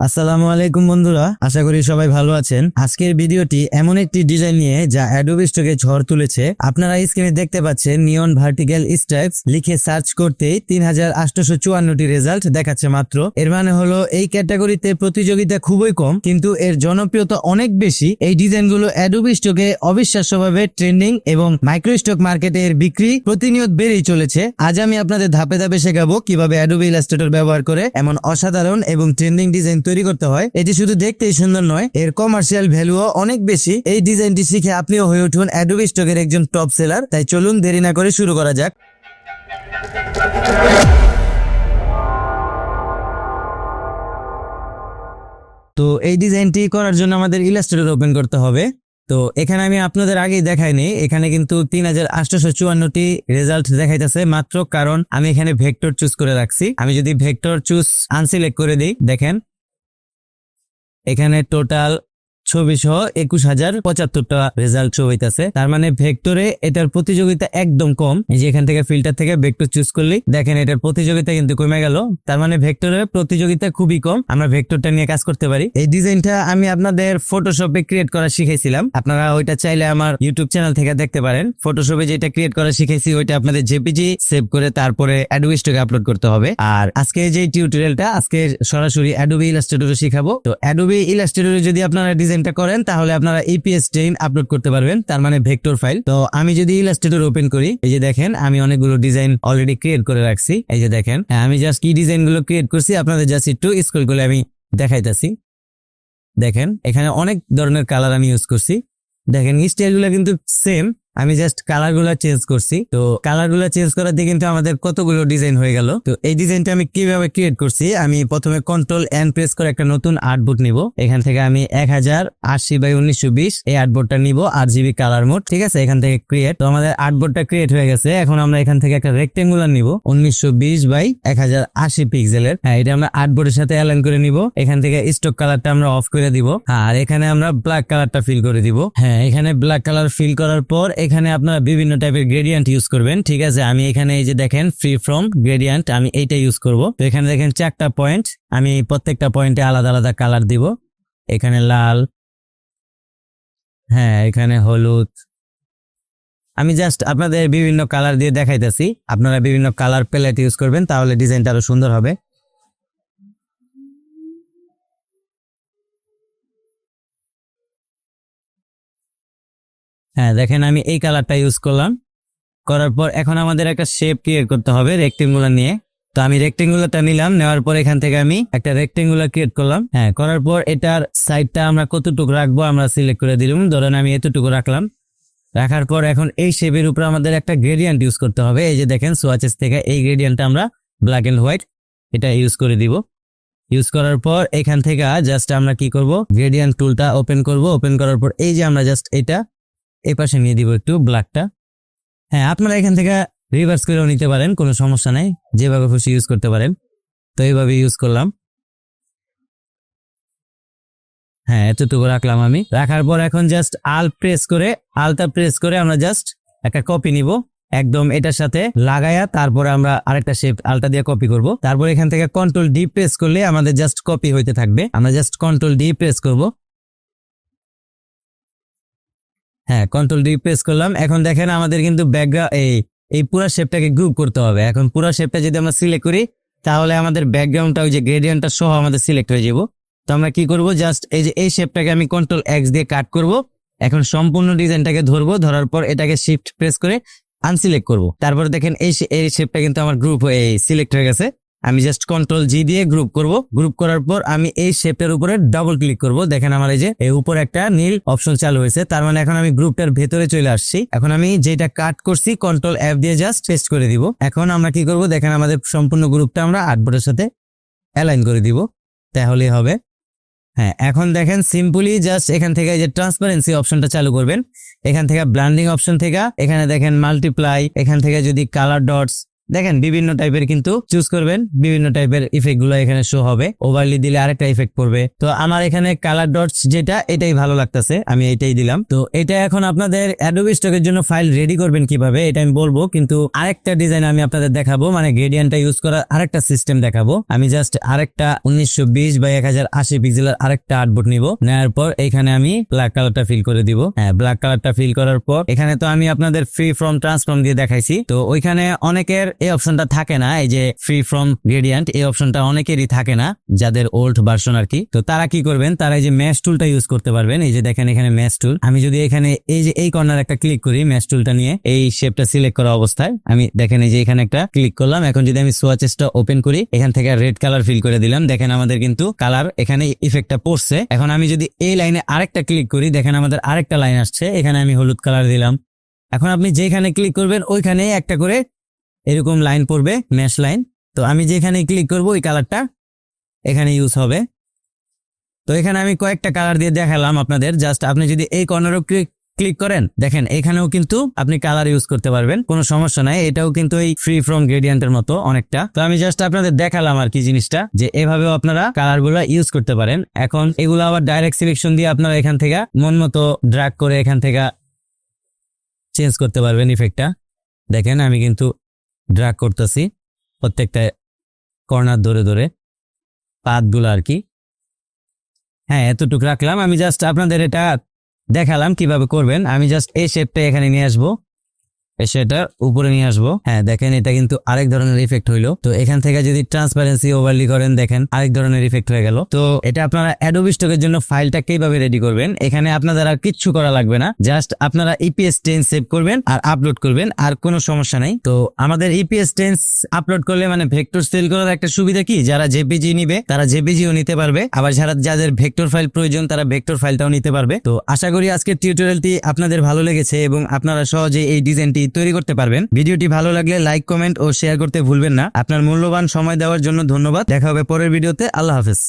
আসসালামু আলাইকুম বন্ধুরা, আশা করি সবাই ভালো আছেন। আজকের ভিডিওটি এমন একটি ডিজাইন নিয়ে যা অ্যাডোবি স্টকে ঝড় তুলেছে। আপনারা স্ক্রিনে দেখতে পাচ্ছেন নিয়ন ভার্টিক্যাল স্ট্রাইপস লিখে সার্চ করতেই তিন হাজার আটশোশো চুয়ান্নটি রেজাল্ট দেখাচ্ছে মাত্র। এর মানে হলো এই ক্যাটাগরিতে প্রতিযোগিতা খুবই কম, কিন্তু এর জনপ্রিয়তা অনেক বেশি। এই ডিজাইনগুলো অ্যাডোবি স্টকে অবিশ্বাস্যভাবে ট্রেন্ডিং এবং মাইক্রো স্টক মার্কেটে এর বিক্রি প্রতিনিয়ত বেড়েই চলেছে। আজ আমি আপনাদের ধাপে ধাপে শেখাবো কীভাবে অ্যাডোবি ইলাস্ট্রেটর ব্যবহার করে এমন অসাধারণ এবং ট্রেন্ডিং ডিজাইন তৈরি করতে হয়। এটি শুধু দেখতেই সুন্দর নয়, এর কমার্শিয়াল ভ্যালুও অনেক বেশি। এই ডিজাইনটি শিখে আপনিও হয়ে উঠুন অ্যাডোবি স্টকের একজন টপ সেলার তাই চলুন দেরি না করে শুরু করা যাক। তো এই ডিজাইনটি করার জন্য আমাদের ইলাস্ট্রেটর ওপেন করতে হবে। তো এখানে আমি আপনাদের আগেই দেখাইনি, এখানে কিন্তু তিন হাজার আটশোশো চুয়ান্নটি রেজাল্ট দেখাইতেছে, মাত্র কারণ আমি এখানে ভেক্টর চুজ করে রাখছি। আমি যদি ভেক্টর চুজ আনসিলেক্ট করে দিই, দেখেন এখানে টোটাল ছবি সহ একুশ হাজার পঁচাত্তরটা রেজাল্ট শো হইতাছে। তার মানে ভেক্টরে এটার প্রতিযোগিতা একদম কম। যে এখান থেকে ফিল্টার থেকে ভেক্টর চুজ করলি, দেখেন এটার প্রতিযোগিতা কিন্তু কমে গেল। তার মানে ভেক্টরে প্রতিযোগিতা খুবই কম। আমরা ভেক্টরটা নিয়ে কাজ করতে পারি। এই ডিজাইনটা আমি আপনাদের ফটোশপে ক্রিয়েট করা শিখাইছিলাম। আপনারা ওইটা চাইলে আমার ইউটিউব চ্যানেল থেকে দেখতে পারেন। ফটোশপে যেটা ক্রিয়েট করা শিখেছি ওইটা আপনাদের জেপিজি সেভ করে তারপরে অ্যাডোবি স্টকে আপলোড করতে হবে। আর আজকে যে টিউটোরিয়ালটা আজকে সরাসরি অ্যাডোবি ইলাস্ট্রেটরে শিখাবো। তো অ্যাডোবি ইলাস্ট্রেটরে যদি আপনারা ডিজাইনটা করেন তাহলে আপনারা ইপিএস টেন আপলোড করতে পারবেন তার মানে ভেক্টর ফাইল তো আমি যদি ইলাস্ট্রেটর ওপেন করি এই যে দেখেন আমি অনেকগুলো ডিজাইন অলরেডি ক্রিয়েট করে রাখছি। এই যে দেখেন হ্যাঁ, আমি জাস্ট কি ডিজাইনগুলো ক্রিয়েট করছি আপনাদের জাস্ট একটু স্কুল করে আমি দেখাইতেছি। দেখেন এখানে অনেক ধরনের কালার আমি ইউজ করছি। দেখেন স্টাইলগুলো কিন্তু সেম আমি জাস্ট কালারগুলা চেঞ্জ করছি। তো কালারগুলা চেঞ্জ করাতে কিন্তু আমাদের কতগুলো ডিজাইন হয়ে গেল। তো এই ডিজাইনটা আমি কীভাবে ক্রিয়েট করছি, আমি প্রথমে কন্ট্রোল এন প্রেস করে একটা নতুন আর্টবোর্ড নিব। এখান থেকে আমি এক হাজার আশি বাই উনিশশো বিশ এই আর্টবোর্ডটা নিব আট জিবি কালার মোড ঠিক আছে? এখান থেকে ক্রিয়েট তো আমাদের আর্টবোর্ডটা ক্রিয়েট হয়ে গেছে। এখন আমরা এখান থেকে একটা রেক্টেঙ্গুলার নিব, উনিশশো বিশ বাই এক হাজার আশি পিক্সেলের হ্যাঁ এটা আমরা আর্টবোর্ডের সাথে অ্যালাইন করে নিব। এখান থেকে স্টক কালারটা আমরা অফ করে দিব। আর এখানে আমরা ব্ল্যাক কালারটা ফিল করে দিব। হ্যাঁ এখানে ব্ল্যাক কালার ফিল করার পর এখানে আপনারা বিভিন্ন টাইপের গ্রেডিয়েন্ট ইউজ করবেন, ঠিক আছে? আমি এখানে এই যে দেখেন ফ্রি ফ্রম গ্রেডিয়েন্ট আমি এইটা ইউজ করব। তো এখানে দেখেন চারটা পয়েন্ট আমি প্রত্যেকটা পয়েন্টে আলাদা আলাদা কালার দিব। এখানে লাল হ্যাঁ এখানে হলুদ। আমি জাস্ট আপনাদের বিভিন্ন কালার দিয়ে দেখাইতেছি। আপনারা বিভিন্ন কালার প্যালেট ইউজ করবেন, তাহলে ডিজাইনটা আরও সুন্দর হবে। হ্যাঁ দেখেন আমি এই কালারটা ইউজ করলাম। করার পর এখন আমাদের একটা শেপ ক্রিয়েট করতে হবে রেক্টেঙ্গুলার নিয়ে। তো আমি রেক্টেঙ্গুলারটা নিলাম, নেওয়ার পর এখান থেকে আমি একটা রেক্টেঙ্গুলার ক্রিয়েট করলাম। হ্যাঁ করার পর এটার সাইডটা আমরা কতটুকু রাখব আমরা সিলেক্ট করে দিলাম। ধরেন আমি এতটুকু রাখলাম। রাখার পর এখন এই শেপের উপর আমাদের একটা গ্রেডিয়েন্ট ইউজ করতে হবে। এই যে দেখেন সোয়াচেস থেকে এই গ্রেডিয়েন্টটা আমরা ব্ল্যাক এন্ড হোয়াইট এটা ইউজ করে দিব। ইউজ করার পর এখান থেকে জাস্ট আমরা কি করব? গ্রেডিয়েন্ট টুলটা ওপেন করব। ওপেন করার পর এই যে আমরা জাস্ট এটা এই পাশে নিয়ে দিব একটু ব্ল্যাকটা হ্যাঁ আপনারা এখান থেকে রিভার্স করেও নিতে পারেন, কোনো সমস্যা নাই। যেভাবে খুশি ইউজ করতে পারেন। তো এইভাবে ইউজ করলাম। হ্যাঁ এতটুকু রাখলাম আমি। রাখার পর এখন জাস্ট আল প্রেস করে আলটা প্রেস করে আমরা জাস্ট একটা কপি নিব। একদম এটার সাথে লাগায়া তারপরে আমরা আরেকটা শেপ আলটা দিয়ে কপি করব। তারপর এখান থেকে কন্ট্রোল ডি প্রেস করলে আমাদের জাস্ট কপি হইতে থাকবে। আমরা জাস্ট কন্ট্রোল ডি প্রেস করব। হ্যাঁ কন্ট্রোল ডি প্রেস করলাম। এখন দেখেন আমাদের কিন্তু ব্যাকগ্রাউন্ড এই এই পুরো শেপটাকে গ্রুপ করতে হবে। এখন পুরো শেপটা যদি আমরা সিলেক্ট করি, তাহলে আমাদের ব্যাকগ্রাউন্ডটা ওই যে গ্রেডিয়েন্টটা সহ আমাদের সিলেক্ট হয়ে যাব। তো আমরা কি করব? জাস্ট এই যে, এই শেপটাকে আমি কন্ট্রোল এক্স দিয়ে কাট করব। এখন সম্পূর্ণ ডিজাইনটাকে ধরবো। ধরার পর এটাকে শিফট প্রেস করে আনসিলেক্ট করব। তারপর দেখেন এই এই শেপটা কিন্তু আমার গ্রুপ সিলেক্ট হয়ে গেছে। আমি জাস্ট কন্ট্রোল জি দিয়ে গ্রুপ করব। গ্রুপ করার পর আমি এই শেপটার উপরে ডাবল ক্লিক করব। দেখেন আমার এই যে, এই উপর একটা নীল অপশন চালু হয়েছে। তার মানে এখন আমি গ্রুপটার ভেতরে চলে আসছি। এখন আমি যেটা কাট করছি কন্ট্রোল এফ দিয়ে জাস্ট পেস্ট করে দিব। এখন আমরা কি করব? দেখেন আমাদের সম্পূর্ণ গ্রুপটা আমরা আর্টবোর্ডের সাথে অ্যালাইন করে দিব। তাহলেই হবে। হ্যাঁ এখন দেখেন সিম্পলি জাস্ট এখান থেকে যে ট্রান্সপারেন্সি অপশনটা চালু করবেন। এখান থেকে ব্লান্ডিং অপশন থেকে, এখানে দেখেন মাল্টিপ্লাই এখান থেকে যদি কালার ডটস দেখেন বিভিন্ন টাইপের কিন্তু চুজ করবেন, বিভিন্ন টাইপের ইফেক্টগুলো এখানে শো হবে। ওভারলি দিলে আরেকটা ইফেক্ট পড়বে। তো আমার এখানে কালার ডটস যেটা, এটাই ভালো লাগতেছে, আমি এটাই দিলাম। তো এটা এখন আপনাদের অ্যাডোবি স্টকের জন্য ফাইল রেডি করবেন কীভাবে, এটা আমি বলব। কিন্তু আরেকটা ডিজাইন আমি আপনাদের দেখাবো মানে গ্রেডিয়ানটা ইউজ করার আরেকটা সিস্টেম দেখাবো। আমি জাস্ট আরেকটা উনিশশো বিশ বা এক হাজার আশি পিক্সেলের আরেকটা আর্টবোর্ড নিব। নেওয়ার পর এখানে আমি ব্ল্যাক কালারটা ফিল করে দিব। হ্যাঁ ব্ল্যাক কালারটা ফিল করার পর এখানে তো আমি আপনাদের ফ্রি ফ্রম ট্রান্সফর্ম দিয়ে দেখাইছি। তো ওইখানে অনেকের এই অপশনটা থাকে না, এই যে ফ্রি ফ্রম গ্রেডিয়েন্ট এই অপশনটা অনেকেরই থাকে না, যাদের ওল্ড ভার্সন আর কি। তো তারা কি করবেন, তারা এই যে ম্যাশ টুলটা ইউজ করতে পারবেন, এই যে দেখেন এখানে ম্যাশ টুল আমি যদি এখানে এই যে এই কর্নার একটা ক্লিক করি ম্যাশ টুলটা নিয়ে এই শেপটা সিলেক্ট করা অবস্থায়, আমি দেখেন এই যে এখানে একটা ক্লিক করলাম, এখন যদি আমি সোয়াচেসটা ওপেন করি, এখান থেকে রেড কালার ফিল করে দিলাম, দেখেন আমাদের কিন্তু কালার এখানে ইফেক্টটা পড়ছে। এখন আমি যদি এই লাইনে আরেকটা ক্লিক করি, দেখেন আমাদের আরেকটা লাইন আসছে, এখানে আমি হলুদ কালার দিলাম। এখন আপনি যেখানে ক্লিক করবেন ওইখানে একটা করে এরকম লাইন পড়বে ম্যাশ লাইন তো আমি যেখানে ক্লিক করব, ওই কালারটা এখানে ইউজ হবে। তো এখানে আমি কয়েকটা কালার দিয়ে দেখালাম আপনাদের। জাস্ট আপনি যদি এই কর্নারও ক্লিক করেন, দেখেন এখানেও কিন্তু আপনি কালার ইউজ করতে পারবেন, কোনো সমস্যা নাই। এটাও কিন্তু এই ফ্রি ফ্রম গ্রেডিয়েন্টের মতো অনেকটা। তো আমি জাস্ট আপনাদের দেখালাম আর কি জিনিসটা, যে এভাবেও আপনারা কালারগুলো ইউজ করতে পারেন। এখন এগুলো আবার ডাইরেক্ট সিলেকশন দিয়ে আপনারা এখান থেকে মন মতো ড্রাগ করে এখান থেকে চেঞ্জ করতে পারবেন ইফেক্টটা দেখেন আমি কিন্তু ড্রাগ করতেছি। প্রত্যেকটা কর্নার ধরে ধরে পাতগুলো আর কি। হ্যাঁ এতটুকু রাখলাম। আমি জাস্ট আপনাদের এটা দেখালাম কীভাবে করবেন। আমি জাস্ট এই শেপটা এখানে নিয়ে আসব। এসে এটা উপরে নিয়ে আসব। হ্যাঁ দেখেন, এটা কিন্তু আরেক ধরনের ইফেক্ট হইল। তো এখান থেকে যদি ট্রান্সপারেন্সি ওভারলি করেন, দেখেন, আরেক ধরনের ইফেক্ট হয়ে গেল। তো এটা আপনারা অ্যাডোবি স্টকের জন্য ফাইলটা কীভাবে রেডি করবেন? এখানে আপনাদের আর কিচ্ছু করা লাগবে না। জাস্ট আপনারা ইপিএস টেন সেভ করবেন আর আপলোড করবেন, আর কোনো সমস্যা নাই। তো আমাদের ইপিএস টেন্স আপলোড করলে মানে ভেক্টর সেল করার একটা সুবিধা কি? যারা জেপিজি নিবে, তারা জেপিজিও নিতে পারবে। আবার যারা, যাদের ভেক্টর ফাইল প্রয়োজন, তারা ভেক্টর ফাইলটাও নিতে পারবে। তো আশা করি আজকের টিউটোরিয়ালটি আপনাদের ভালো লেগেছে এবং আপনারা সহজে এই ডিজাইনটি তৈরি করতে পারবেন। ভিডিওটি ভালো লাগলে লাইক কমেন্ট ও শেয়ার করতে ভুলবেন না। আপনার মূল্যবান সময় দেওয়ার জন্য ধন্যবাদ। দেখা হবে পরের ভিডিওতে। আল্লাহ হাফেজ।